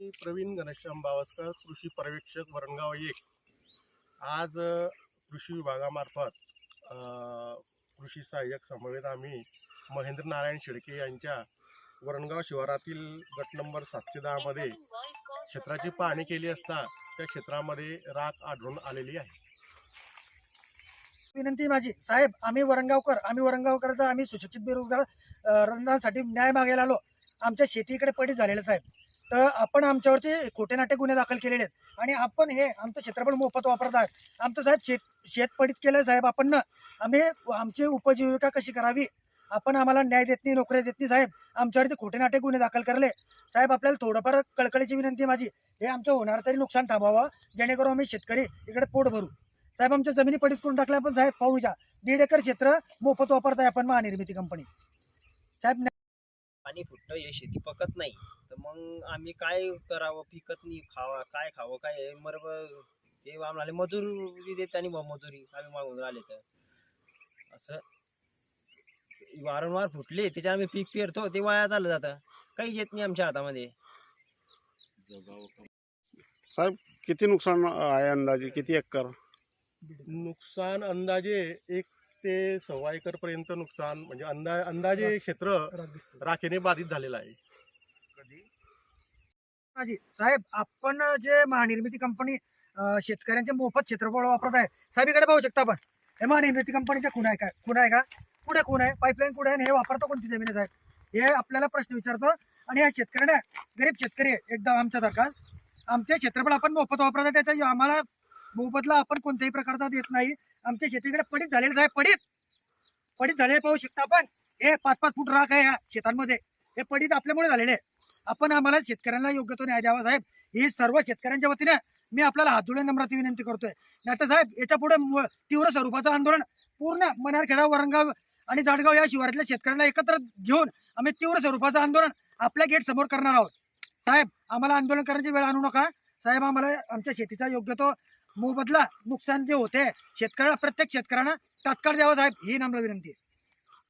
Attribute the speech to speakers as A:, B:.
A: मी प्रवीण घनश्याम बावस्कर कृषी पर्यवेक्षक वरणगाव एक. आज कृषी विभागामार्फत कृषी सहाय्यक समवेत आम्ही महेंद्र नारायण शेळके यांच्या वरणगाव शिवारातील गट नंबर सातशे दहामध्ये क्षेत्राची पाहणी केली असता त्या क्षेत्रामध्ये राख आढळून आलेली आहे.
B: विनंती माझी साहेब आम्ही वरंगावकर आम्ही वरंगावकर आम्ही सुशिक्षित बेरोजगारसाठी न्याय मागायला आलो. आमच्या शेतीकडे पडीत झालेलं साहेब. तर आपण आमच्यावरती खोटे नाटे गुन्हे दाखल केलेले आहेत. आणि आपण हे आमचं क्षेत्रफळ मोफत वापरत आहात. आमचं साहेब शेत शेत पडीत केलं साहेब आपण ना. आम्ही आमची उपजीविका कशी करावी? आपण आम्हाला न्याय देत नाही नोकऱ्या देत नाही साहेब. आमच्यावरती खोटे नाटे गुन्हे दाखल करले. साहेब आपल्याला थोडंफार कळकळीची विनंती आहे माझी. हे आमचं होणार तरी नुकसान थांबावं. जेणेकरून आम्ही शेतकरी इकडे पोट भरू. साहेब आमच्या जमिनी पडीत करून टाकल्या पण साहेब पाहूया दीड एकर क्षेत्र मोफत वापरताय आपण महानिर्मिती कंपनी. साहेब
C: पाणी फुटतं हे शेती पकत नाही. तर मग आम्ही काय करावं? पिकत नाही खावा काय खावं काय हे मग ते आम्हाला मजुरी देत आणि मजुरी आम्ही मागून आले तर. असं. वारंवार फुटले त्याच्यात आम्ही पीक पेरतो ते वाया चाललं जातं. काही येत नाही आमच्या हातामध्ये.
D: किती नुकसान आहे अंदाजे? किती एकर?
A: नुकसान अंदाजे एक ते सव्वा एकर पर्यंत नुकसान म्हणजे अंदा अंदाजे क्षेत्र राखेने बाधित झालेलं आहे.
B: माझी साहेब आपण जे महानिर्मिती कंपनी शेतकऱ्यांचे मोफत क्षेत्रफळ वापरत आहे साहेब इकडे पाहू शकता आपण. हे महानिर्मिती कंपनीच्या खूण आहे काय खूण आहे का? कुठे खूण आहे? पाईपलाईन कुठे आहे? हे वापरतो कोणती जमीन आहे साहेब? हे आपल्याला प्रश्न विचारतो आणि या शेतकऱ्यांना गरीब शेतकरी आहे, एकदम आमच्यासारखा. आमचे क्षेत्रफळ आपण मोफत वापरत आहे त्याच्या आम्हाला मोबदला आपण कोणत्याही प्रकारचा देत नाही. आमच्या शेतीकडे पडीत झालेलं साहेब पडीत. पडीत झालेले पाहू शकता आपण. हे पाच पाच फूट राख आहे या शेतांमध्ये. हे पडीत आपल्यामुळे झालेले आहे. आपण आम्हाला शेतकऱ्यांना योग्य तो न्याय द्यावा साहेब. ही सर्व शेतकऱ्यांच्या वतीने मी आपल्याला हात जोडून नम्राची विनंती करतोय. नाहीतर साहेब याच्यापुढे तीव्र स्वरूपाचं आंदोलन पूर्ण मनारखेडा वरंगाव आणि जाडगाव या शिवारातल्या शेतकऱ्यांना एकत्र घेऊन आम्ही तीव्र स्वरूपाचं आंदोलन आपल्या गेट समोर करणार आहोत. साहेब आम्हाला आंदोलन करण्याची वेळ आणू नका. साहेब आम्हाला आमच्या शेतीचा योग्य तो मोबदला नुकसान जे होते शेतकऱ्याला प्रत्येक शेतकऱ्यांना तात्काळ द्यावा साहेब ही नम्र विनंती आहे.